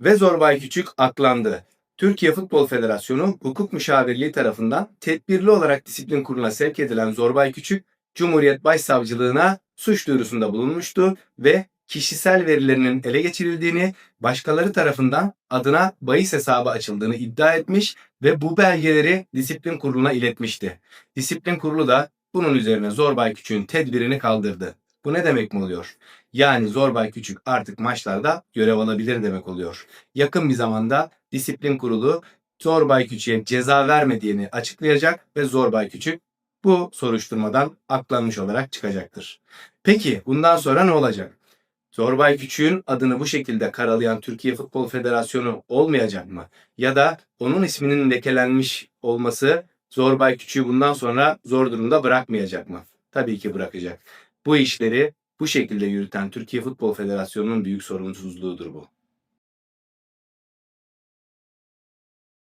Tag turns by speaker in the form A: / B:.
A: Ve Zorbay Küçük aklandı. Türkiye Futbol Federasyonu hukuk müşavirliği tarafından tedbirli olarak disiplin kuruluna sevk edilen Zorbay Küçük, Cumhuriyet Başsavcılığına suç duyurusunda bulunmuştu ve kişisel verilerinin ele geçirildiğini, başkaları tarafından adına bahis hesabı açıldığını iddia etmiş ve bu belgeleri disiplin kuruluna iletmişti. Disiplin kurulu da bunun üzerine Zorbay Küçük'ün tedbirini kaldırdı. Bu ne demek mi oluyor? Yani Zorbay Küçük artık maçlarda görev alabilir demek oluyor. Yakın bir zamanda disiplin kurulu Zorbay Küçük'e ceza vermediğini açıklayacak ve Zorbay Küçük bu soruşturmadan aklanmış olarak çıkacaktır. Peki bundan sonra ne olacak? Zorbay Küçük'ün adını bu şekilde karalayan Türkiye Futbol Federasyonu olmayacak mı? Ya da onun isminin lekelenmiş olması Zorbay Küçük'ü bundan sonra zor durumda bırakmayacak mı? Tabii ki bırakacak. Bu işleri bu şekilde yürüten Türkiye Futbol Federasyonu'nun büyük sorumsuzluğudur bu.